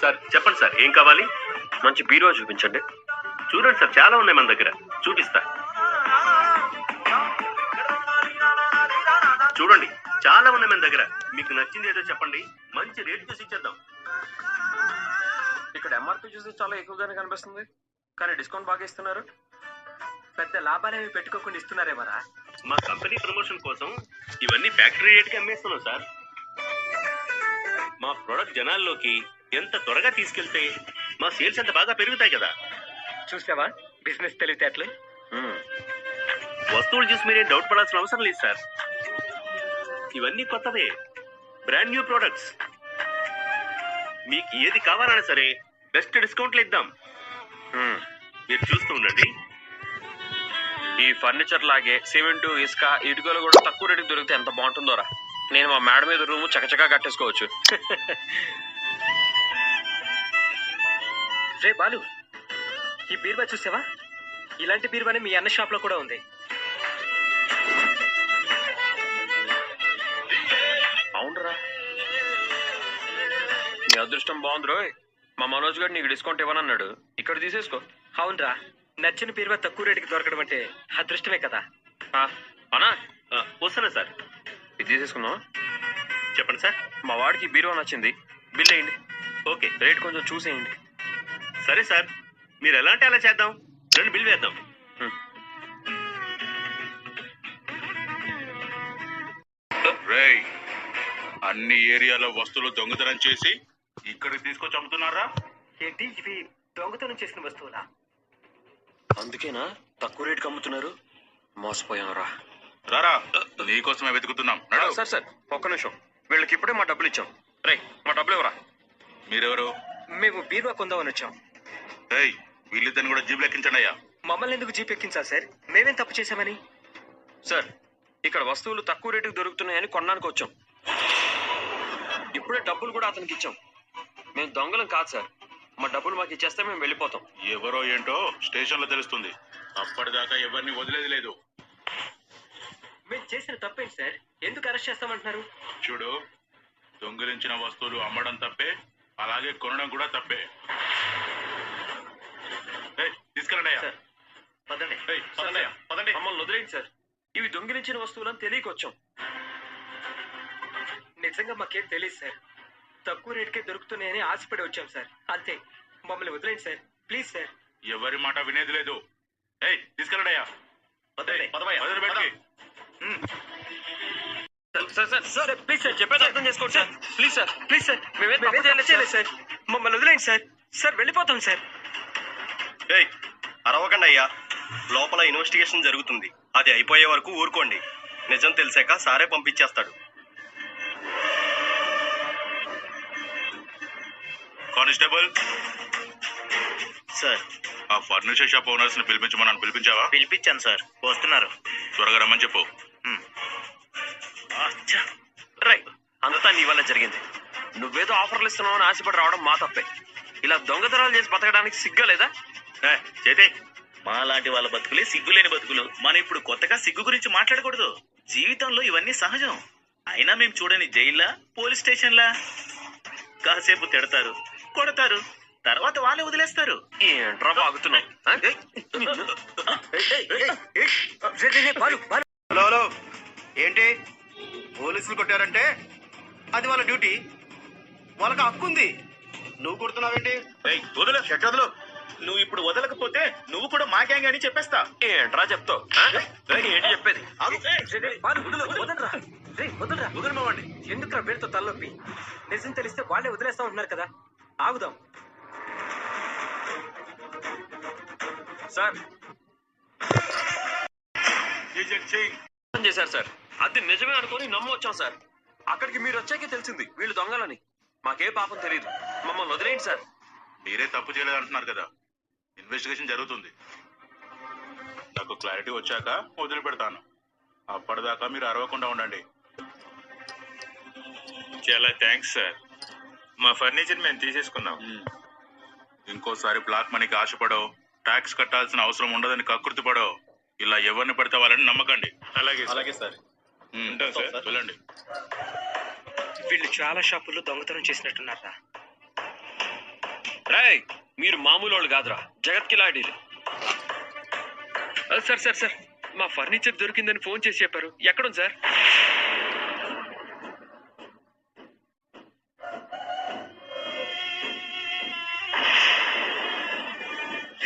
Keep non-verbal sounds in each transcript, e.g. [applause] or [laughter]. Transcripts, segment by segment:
Sir చెప్పండి sir ఏం కావాలి? మంచి బీరువా చూపించండి. చూడండి సార్ చాలా ఉన్నాయి మన దగ్గర. చూపిస్తా. చూడండి చాలా ఉన్నాయి మన దగ్గర. మీకు నచ్చింది ఏదో చెప్పండి. మంచి రేట్ చూసి ఇచ్చేద్దాం. ఇక్కడ ఎంఆర్పి చూసి చాలా ఎక్కువగానే కనిపిస్తుంది. కానీ డిస్కౌంట్ బాగా ఇస్తున్నారు. పెద్ద లాభాలేమి పెట్టుకోకుండా ఇస్తున్నారేమరా మా కంపెనీ ప్రమోషన్ కోసం ఇవన్నీ ఫ్యాక్టరీ రేట్కి అమ్మేస్తున్నాం సార్. మా ప్రొడక్ట్ జనాల్లోకి ఎంత త్వరగా తీసుకెళ్తే మా సేల్స్ ఎంత బాగా పెరుగుతాయి కదా. చూసావా? బిజినెస్ తెలివితేటలు. వస్తువులు చూసి మీరేం డౌట్ పడాల్సిన అవసరం లేదు సార్ ఇవన్నీ కొత్తవే. బ్రాండ్ న్యూ ప్రొడక్ట్స్ మీకు ఏది కావాలన్నా సరే బెస్ట్ డిస్కౌంట్లు ఇద్దాం. మీరు చూస్తూ ఉండండి. ఈ ఫర్నిచర్ లాగే సిమెంట్ ఇసుక ఇటుకలు కూడా తక్కువ రేటుకి దొరికితే ఎంత బాగుంటుందోరా నేను మా మేడ మీద రూమ్ చకచకా కట్టేసుకోవచ్చు. [laughs] రే బాలు ఈ బీరువా చూసావా? ఇలాంటి బీరువానే మీ అన్న షాప్లో కూడా ఉంది. అవునరా. నీ అదృష్టం బాగుంది రోయ్. మా మనోజ్ గారు నీకు డిస్కౌంట్ ఇవ్వనన్నాడు. ఇక్కడ తీసేసుకో. అవునరా నచ్చిన బీరువా తక్కువ రేటుకి దొరకడం అంటే అదృష్టమే కదా. ఆ, అనా ఆ, వస్తున్నా సార్. ఇది తీసేసుకుందాం చెప్పండి సార్. మా వాడికి బీరువా నచ్చింది. బిల్ వేయండి. ఓకే రేట్ కొంచెం చూసేయండి. సరే సార్. మీరు ఎలా అంటే అలా చేద్దాం? రెండు బిల్ వేద్దాం. రేయ్ అన్ని ఏరియాలో వస్తువులు దొంగతనం చేసి ఇక్కడికి తీసుకొచ్చి అమ్ముతున్నారా? ఏంటి? ఇవి దొంగతనం చేసిన వస్తువులా? అందుకేనా? తక్కువ రేటుకి అమ్ముతున్నారు. మోసపోయాంరా రారా నీకోసమే వెతుకుతున్నాం. సార్ సార్ ఒక్క నిమిషం. వీళ్ళకి ఇప్పుడే మా డబ్బులు ఇచ్చాం. రే మా డబ్బులు ఇవ్వరా? మీరెవరు? మేము బీరువా కొందామని వచ్చాం. రేయ్ వీళ్ళిద్దరిని కూడా జీబు లెక్కించండి అయ్యా. మమ్మల్ని ఎందుకు జీప్ ఎక్కించాలి సార్? మేమేం తప్పు చేశామని? సార్ ఇక్కడ వస్తువులు తక్కువ రేటుకి దొరుకుతున్నాయని కొనడానికి వచ్చాం. ఇప్పుడే డబ్బులు కూడా అతనికి ఇచ్చాం. మేము దొంగలం కాదు సార్. మా డబ్బులు మాకు ఇచ్చేస్తే మేము వెళ్ళిపోతాం. ఎవరో ఏంటో స్టేషన్లో తెలుస్తుంది. అప్పటిదాకా ఎవరిని వదిలేది లేదు. మేము చేసిన తప్పేంటి సార్? ఎందుకు అరెస్ట్ చేస్తామంటున్నారు? చూడు దొంగిలించిన వస్తువులు అమ్మడం తప్పే అలాగే కొనడం కూడా తప్పే. తీసుకెళ్ళండి అయ్యా. సార్, పదండి. పదండి అయ్యా, పదండి. మమ్మల్ని వదిలేయండి సార్. ఇవి దొంగిలించిన వస్తువులని తెలియకొచ్చాం. నిజంగా మాకేం తెలియదు సార్. తక్కువ రేటుకే దొరుకుతున్నాయని ఆశపడి వచ్చాం సార్. అంతే. మమ్మల్ని వదిలేండి సార్. Please sir. ఎవరి మాట వినేది లేదు. ఏయ్ తీసుకెళ్ళండి అయ్యా. పదండి. వదిలి పెట్టుకి. Sir sir sir please sir చెప్పేది అర్థం చేసుకోండి sir. Please sir please sir. మేమేం తప్పు మేమేం తప్పు చేయలేదు సార్. మమ్మల్ని వదిలేండి సార్. సార్ వెళ్ళిపోతాం సార్. ఏయ్ అరవకండి అయ్యా. లోపల ఇన్వెస్టిగేషన్ జరుగుతుంది. అది అయిపోయే వరకు ఊరుకోండి. నిజం తెలిసాక సారే పంపించేస్తాడు. కానిస్టేబుల్. సార్. ఆ ఫర్నిచర్ షాప్ ఓనర్స్ని పిలిపించమని పిలిపించావా? పిలిపించాను సార్. వస్తున్నారు. త్వరగా రమ్మని చెప్పు. రైట్ అంతా నీ వల్ల జరిగింది. నువ్వేదో ఆఫర్లు ఇస్తున్నావని ఆశపడి రావడం మా తప్పే. ఇలా దొంగతనాలు చేసి బతకడానికి సిగ్గా లేదా? చేతే. మా లాంటి వాళ్ళ బతుకులే సిగ్గులేని బతుకులు. మనం ఇప్పుడు కొత్తగా సిగ్గు గురించి మాట్లాడకూడదు. జీవితంలో ఇవన్నీ సహజం. అయినా మేము చూడని జైల్లా పోలీస్ స్టేషన్లా? కాసేపు తిడతారు కొడతారు. తర్వాత వాళ్ళే వదిలేస్తారు. ఏంట్రా హలో హలో. ఏంటి? పోలీసులు కొట్టారంటే? అది వాళ్ళ డ్యూటీ. వాళ్ళకి హక్కు ఉంది నువ్వు కొడుతున్నావేంటి? ఏయ్, వదిలు వదులు. నువ్వు ఇప్పుడు వదలకపోతే నువ్వు కూడా మా గ్యాంగ్ అని చెప్పేస్తా. ఏంట్రా చెప్తావు? ఏంటి చెప్పేది? రే, రే, వదలరా? రే వదలరా? వదలమవ్వండి ఎందుకురా వీళ్ళతో తలనొప్పి? నిజం తెలిస్తే వాళ్ళే వదిలేస్తా ఉంటున్నారు కదా. ఆగుదాం. సార్. చేశారు సార్? అది నిజమే అనుకొని నమ్మొచ్చాం సార్. అక్కడికి మీరు వచ్చాకే తెలిసింది వీళ్ళు దొంగలని. మాకే పాపం తెలియదు మమ్మల్ని వదిలేయండి సార్. మీరే తప్పు చేయలేదు అంటున్నారు కదా. ఇన్వెస్టిగేషన్ జరుగుతుంది. నాకు క్లారిటీ వచ్చాక వదిలిపెడతాను. అప్పటిదాకా మీరు అరవకుండా ఉండండి. చాలా థ్యాంక్స్ సార్. మా ఫర్నిచర్ మేము తీసేసుకున్నాం. ఇంకోసారి బ్లాక్ మనీకి ఆశపడో ట్యాక్స్ కట్టాల్సిన అవసరం ఉండదని కకృతి పడో ఇలా ఎవరిని పడితే వాళ్ళని నమ్మకండి. అలాగే అలాగే సార్. ఉంటాం సార్. వెళ్ళండి. వీళ్ళు చాలా షాపుల్లో దొంగతనం చేసినట్టున్నారా రేయ్! మీరు మామూలు వాళ్ళు కాదురా. జగత్ కిలాడీలు సార్ సార్ సార్. మా ఫర్నిచర్ దొరికిందని ఫోన్ చేసి చెప్పారు. ఎక్కడుంది సార్?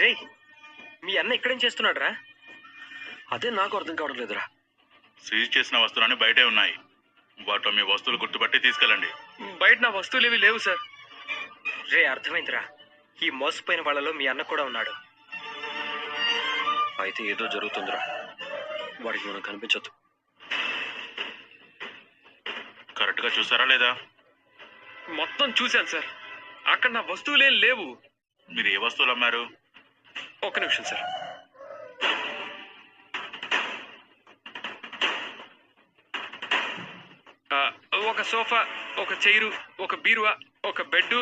రే మీ అన్న ఇక్కడేం చేస్తున్నాడు రా అదే నాకు అర్థం కావడం లేదురా. సీజ్ చేసిన వస్తువులన్నీ బయటే ఉన్నాయి. వాటిలో మీ వస్తువులు గుర్తుపట్టి తీసుకెళ్ళండి. బయట నా వస్తువులు ఏవి లేవు సార్. రే అర్థమైందిరా. ఈ మోసపోయిన వాళ్ళలో మీ అన్న కూడా ఉన్నాడు. అయితే ఏదో జరుగుతుందిరా. వాడికి మనం కనిపించొద్దు. కరెక్ట్గా చూసారా లేదా? మొత్తం చూశాను సార్. అక్కడ నా వస్తువులేం లేవు. మీరు ఏ వస్తువులు అమ్మారు? ఒక్క నిమిషం సార్. ఒక సోఫా ఒక చైరు ఒక బీరువా ఒక బెడ్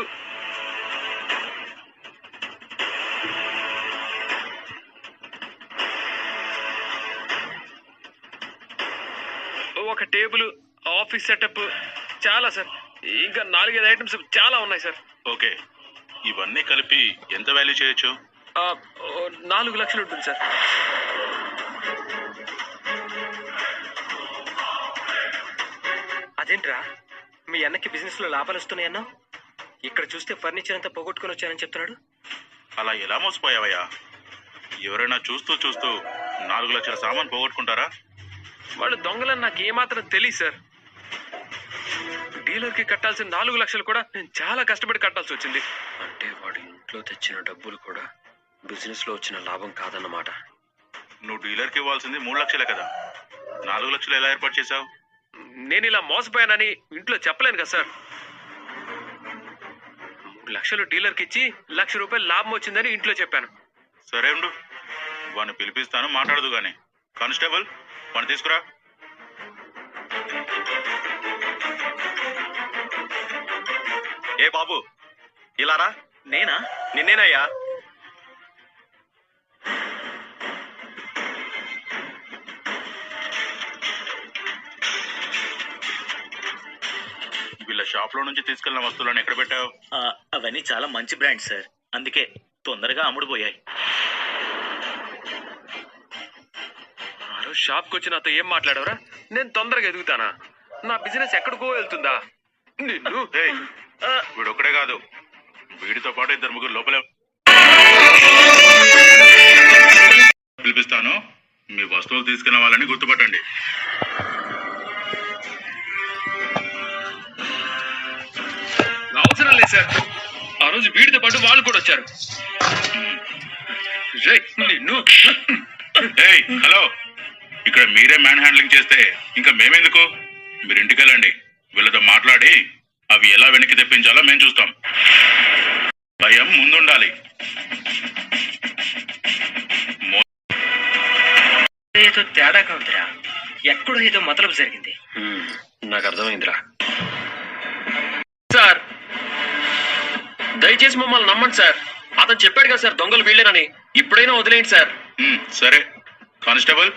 ఒక టేబుల్ ఆఫీస్ సెటప్ చాలా సార్. ఇంకా నాలుగైదు ఐటమ్స్ చాలా ఉన్నాయి సార్. ఓకే. ఇవన్నీ కలిపి ఎంత వాల్యూ చేయొచ్చు? ఆ, ఓ, నాలుగు లక్షలు ఉంటుంది సార్. అదేంట్రా? మీ అన్నకి బిజినెస్లో లాభాలు వస్తున్నాయన్నా ఇక్కడ చూస్తే ఫర్నిచర్ అంతా పోగొట్టుకుని వచ్చానని చెప్తున్నాడు. అలా ఎలా మోసపోయావయ్యా? ఎవరైనా చూస్తూ చూస్తూ నాలుగు లక్షల సామాన్ పోగొట్టుకుంటారా? వాళ్ళు దొంగలని నాకు ఏమాత్రం తెలియదు సార్. డీలర్కి కట్టాల్సిన నాలుగు లక్షలు కూడా నేను చాలా కష్టపడి కట్టాల్సి వచ్చింది. అంటే వాడి ఇంట్లో తెచ్చిన డబ్బులు కూడా బిజినెస్లో వచ్చిన లాభం కాదన్నమాట. నువ్వు డీలర్కి ఇవ్వాల్సింది మూడు లక్షలే కదా. నాలుగు లక్షలు ఎలా ఏర్పాటు చేశావు? నేను ఇలా మోసపోయానని ఇంట్లో చెప్పలేను కదా సార్. మూడు లక్షలు డీలర్కి ఇచ్చి లక్ష రూపాయలు లాభం వచ్చిందని ఇంట్లో చెప్పాను. సరే ఉండు. వాడిని పిలిపిస్తాను మాట్లాడదు గాని. కానిస్టేబుల్? వాడిని తీసుకురా. ఏ బాబు ఇలా రా. నేనా? నిన్నేనయ్యా. వీళ్ళ షాప్లో నుంచి తీసుకెళ్ళిన వస్తువులను ఎక్కడ పెట్టావు? అవన్నీ చాలా మంచి బ్రాండ్ సార్. అందుకే తొందరగా అమ్ముడుపోయాయి. షాప్కి వచ్చి నాతో ఏం మాట్లాడవరా? నేను తొందరగా ఎదుగుతానా? నా బిజినెస్ ఎక్కడికో వెళ్తుందా? నిన్ను? వీడు ఒక్కడే కాదు. వీడితో పాటు ఇద్దరు ముగ్గురు లోపలే పిలిపిస్తాను. మీ వస్తువులు తీసుకున్న వాళ్ళని గుర్తుపట్టండి. అవసరం లేదు సార్. ఆ రోజు వీడితో పాటు వాళ్ళు కూడా వచ్చారు. నిన్ను హలో. ఇక్కడ మీరే మ్యాన్ హ్యాండ్లింగ్ చేస్తే ఇంకా మేమెందుకు? మీరు ఇంటికి వెళ్ళండి వీళ్ళతో మాట్లాడి అవి ఎలా వెనక్కి తెప్పించాలో మేము చూస్తాం. భయం ముందుండాలి. ఏదో తేడాగా ఉందిరా. ఎక్కడో ఏదో మతలబు జరిగింది. నాకు అర్థమైందిరా. సార్ దయచేసి మమ్మల్ని నమ్మండి సార్. అతను చెప్పాడు కదా సార్ దొంగలు వీళ్ళేనని. ఇప్పుడైనా వదిలేయండి సార్. సరే. కానిస్టేబుల్?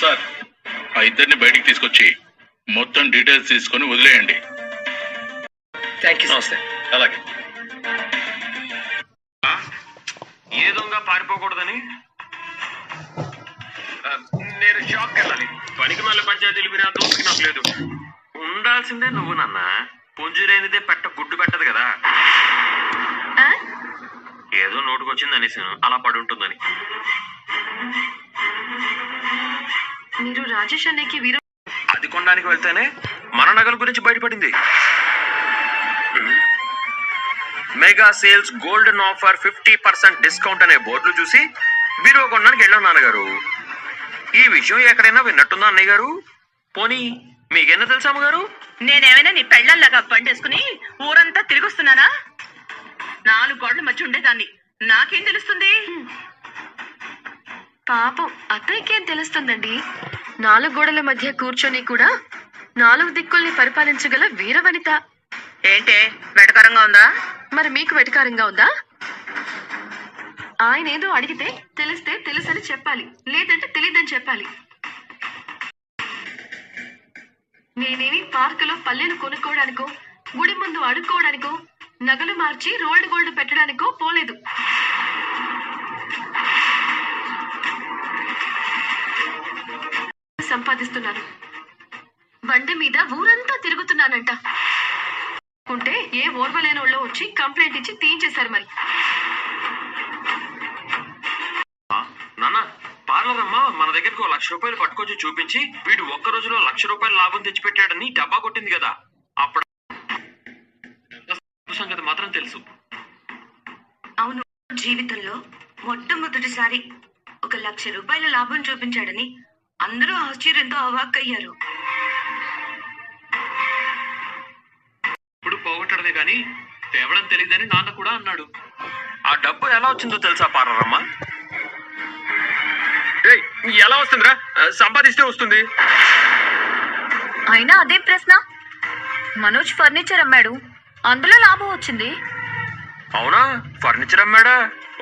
సార్ ఆ ఇద్దరిని బయటికి తీసుకొచ్చి మొత్తం డీటెయిల్స్ తీసుకొని వదిలేయండి. థ్యాంక్ యూ నమస్తే. అలాగే. ఏ దొంగ పారిపోకూడదని? నేను షాప్కి వెళ్ళాలి. పనికి మళ్ళీ పంచాయతీలు మీరు ఆ దోపికి నాకు లేదు. ఉండాల్సిందే నువ్వు నాన్న. పుంజులేనిదే పెట్ట గుడ్డు పెట్టదు కదా. ఏదో నోటుకొచ్చింది అనేసాను అలా పడి ఉంటుందని. మీరు రాజేష్ అన్నయ్యకి వీరు అది కొనడానికి వెళ్తేనే మన నగల గురించి బయటపడింది. Mega sales golden offer fifty percent discount అనే బోర్డులు చూసి బీరో కొనడానికి వెళ్ళాం నాన్నగారు. ఈ విషయం ఎక్కడైనా విన్నట్టుందా అన్నయ్య గారు? పోనీ మీకేనా తెలుసా అమ్మగారు? నేనేమైనా నీ పెళ్ళల్లాగా బండేసుకుని ఊరంతా తిరిగొస్తున్నానా? నాలుగు గోడల మధ్య ఉండేదాన్ని. నాకేం తెలుస్తుంది? పాపం అత్తయ్యకేం తెలుస్తుందండి? నాలుగు గోడల మధ్య కూర్చొని కూడా నాలుగు దిక్కుల్ని పరిపాలించగల వీరవనిత. ఏంటే వెటకరంగా ఉందా? మరి మీకు వెటకారంగా ఉందా? ఆయన ఏదో అడిగితే తెలిస్తే తెలుసని చెప్పాలి లేదంటే తెలియదని చెప్పాలి. నేనేమి పార్కులో పల్లెలు కొనుక్కోవడానికో గుడి ముందు అడుక్కోవడానికో నగలు మార్చి రోల్డ్ గోల్డ్ పెట్టడానికో పోలేదు. సంపాదిస్తున్నాను బండి మీద ఊరంతా తిరుగుతున్నానంట. ఉంటే ఏ ఓర్వలేనోళ్ళో వచ్చి కంప్లైంట్ ఇచ్చి తీయించేశారు మరి. నాన్న పార్లర్ అమ్మ మన దగ్గరకు లక్ష రూపాయలు పట్టుకొచ్చి చూపించి వీడు ఒక్క రోజులో లక్ష రూపాయలు లాభం తెచ్చిపెట్టాడని డబ్బా కొట్టింది కదా. అప్పుడు సంగతి మాత్రం తెలుసు. అవును జీవితంలో మొట్టమొదటిసారి ఒక లక్ష రూపాయల లాభం చూపించాడని అందరూ ఆశ్చర్యంతో అవాక్కయ్యారు. ఇప్పుడు పోగొట్టడమే గాని తేవడం తెలియదని నాన్న కూడా అన్నాడు. ఆ డబ్బు ఎలా వచ్చిందో తెలుసా పార్లరమ్మ ఏయ్, ఎలా వస్తుందిరా? సంపాదిస్తే వస్తుంది. అయినా అదే ప్రశ్న. మనోజ్ ఫర్నిచర్ అమ్మాడు. అందులో లాభం వచ్చింది. అవునా? ఫర్నిచర్ అమ్మాడా?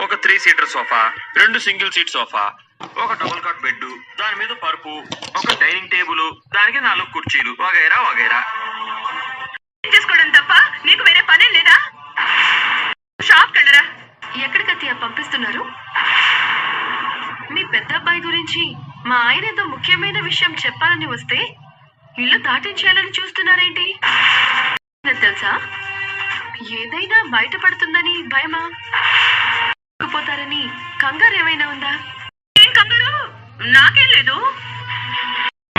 ఒక త్రీ సీటర్ సోఫా రెండు సింగిల్ సీట్ సోఫా ఒక డబుల్ కాట్ బెడ్ దాని మీద పరుపు ఒక డైనింగ్ టేబుల్ దానికి నాలుగు కుర్చీలు వగైరా వగైరా. చేసుకోవడం తప్ప? నీకు వేరే పనే లేదా? షాప్ కెళ్ళరా ఎక్కడికి పంపిస్తున్నారు? మీ పెద్ద అబ్బాయి గురించి మా ఆయన ఏదో ముఖ్యమైన విషయం చెప్పాలని వస్తే ఇల్లు దాటించేయాలని చూస్తున్నారేంటి? తెలుసా? ఏదైనా బయటపడుతుందని భయమా? పోతారని కంగారు ఏమైనా ఉందా? నాకేం లేదు.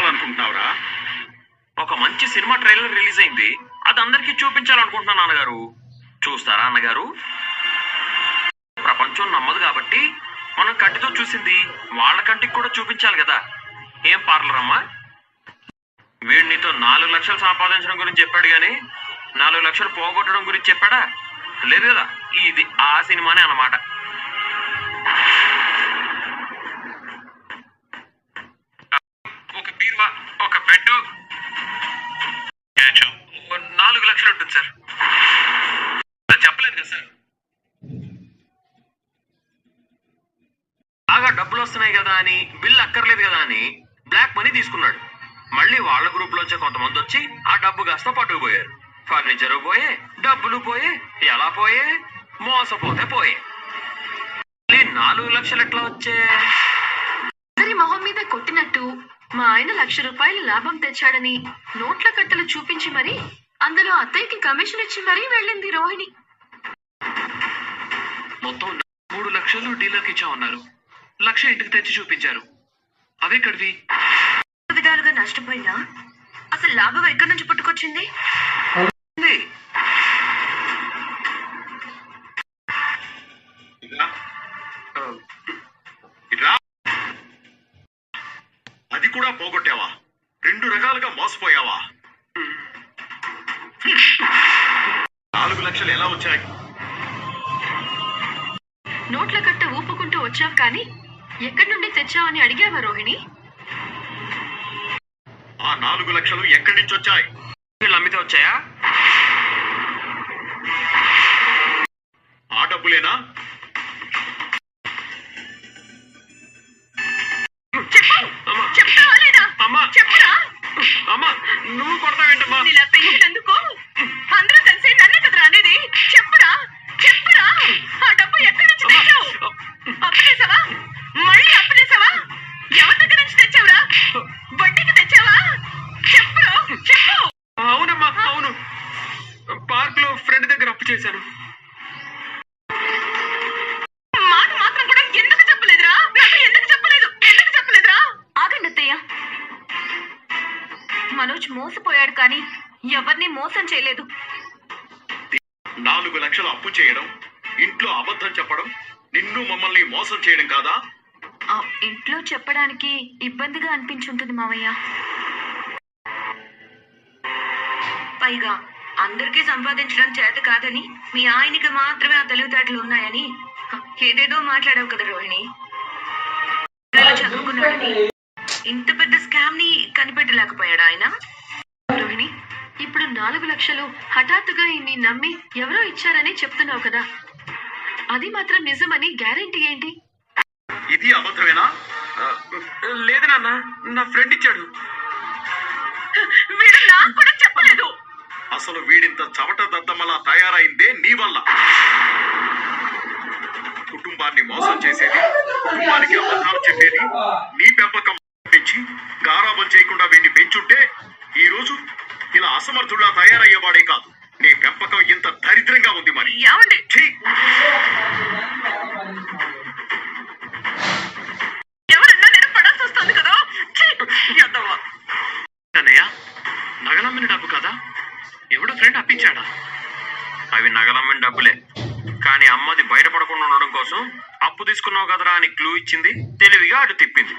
అనుకుంటున్నావురా? ఒక మంచి సినిమా ట్రైలర్ రిలీజ్ అయింది అది అందరికీ చూపించాలనుకుంటున్నాను నాన్నగారు. చూస్తారా అన్నగారు? ప్రపంచం నమ్మదు కాబట్టి మనం కంటితో చూసింది వాళ్ళ కంటికి కూడా చూపించాలి కదా. ఏం పార్లర్ అమ్మా వీడు నీతో నాలుగు లక్షలు సంపాదించడం గురించి చెప్పాడు కానీ నాలుగు లక్షలు పోగొట్టడం గురించి చెప్పాడా? లేదు కదా? ఇది ఆ సినిమానే అన్నమాట ఒక బీరువా ఒక బెడ్ నాలుగు లక్షలు ఉంటుంది సార్. చెప్పలేదు కదా సార్. బాగా డబ్బులు వస్తున్నాయి కదా అని బిల్ అక్కర్లేదు కదా అని బ్లాక్ మనీ తీసుకున్నాడు. మళ్ళీ వాళ్ళ గ్రూప్ లోంచే కొంతమంది వచ్చి ఆ డబ్బు కాస్త పట్టుకుపోయారు ఫర్నిచర్ పోయే డబ్బులు పోయే ఎలా పోయే? మోసపోతే పోయే. మళ్ళీ నాలుగు లక్షలు ఎట్లా వచ్చే? మొహం మీద కొట్టినట్టు మా ఆయన లక్ష రూపాయలు లాభం తెచ్చాడని నోట్ల కట్టలు చూపించి మరి అందులో అత్తయ్యకి కమిషన్ ఇచ్చి మరీ వెళ్ళింది రోహిణి. మొత్తం మూడు లక్షలు డీలర్కి ఇచ్చామన్నారు. లక్ష ఇంటికి తెచ్చి చూపించారు. అవే కడివి. విధాలుగా నష్టపోయినా అసలు లాభం ఎక్కడి నుంచి పుట్టుకొచ్చింది? లక్షలు ఎలా వచ్చాయి? నోట్ల కట్ట ఊపుకుంటూ వచ్చావు కానీ ఎక్కడి నుండి తెచ్చావని అడిగావా రోహిణి? ఆ నాలుగు లక్షలు ఎక్కడి నుంచి వచ్చాయి? వీళ్ళు అమ్మితే వచ్చాయా? ఆ డబ్బులేనా? అమ్మా. నువ్వు కొడతావేంటమ్మా? ఇలా పెంచినందుకు ఫ్రెండ్ దగ్గర అప్పు చేశాను. మాట మాత్రం కూడా ఎందుకు చెప్పలేదురా? నాకు ఎందుకు చెప్పలేదు? ఎందుకు చెప్పలేదురా? ఆగండి అత్తయ్య. మనోజ్ మోసపోయాడు కానీ ఎవరిని మోసం చేయలేదు. నాలుగు లక్షలు అప్పు చేయడం ఇంట్లో అబద్ధం చెప్పడం నిన్ను మమ్మల్ని మోసం చేయడం కాదా? ఆ, ఇంట్లో చెప్పడానికి ఇబ్బందిగా అనిపించుంటుంది మావయ్య. పైగా అందరికీ సంపాదించడం చేత కాదని మీ ఆయనకి మాత్రమే ఆ తెలివితేటలు ఉన్నాయని. ఏదేదో మాట్లాడావు కదా రోహిణి. చదువుకున్నాడని ఇంత పెద్ద స్కామ్ని కనిపెట్టలేకపోయాడు ఆయన? రోహిణి ఇప్పుడు నాలుగు లక్షలు హఠాత్తుగా ఇన్ని నమ్మి ఎవరో ఇచ్చారని చెప్తున్నావు కదా. అది మాత్రం నిజమని గ్యారెంటీ ఏంటి? ఇది అబద్ధమేనా? లేదు నాన్న నా ఫ్రెండ్ ఇచ్చాడు. వీడు నాకు కూడా చెప్పలేదు అసలు వీడింత చవట దద్దమ్మలా తయారైందే నీ వల్ల. కుటుంబాన్ని మోసం చేసేది కుటుంబానికి అబద్ధాలు చెప్పేది నీ పెంపకం పెంచి గారాబం చేయకుండా వీడిని పెంచుంటే ఈ రోజు ఇలా అసమర్థుడా తయారయ్యేవాడే కాదు. నీ పెంపకం ఇంత దరిద్రంగా ఉంది మరి. ఏమండి ఛీ! ఎవరన్నా నేను పడాల్సి వస్తుంది కదా ఛీ, ఎద్దవా. అన్నయ్య నగలమ్మిన డబ్బు కదా ఎవడో ఫ్రెండ్ అప్పించాడా. అవి నగలమ్మిన డబ్బులే. కానీ అమ్మది బయటపడకుండా ఉండడం కోసం అప్పు తీసుకున్నావు కదరా అని క్లూ ఇచ్చింది తెలివిగా అటు తిప్పింది.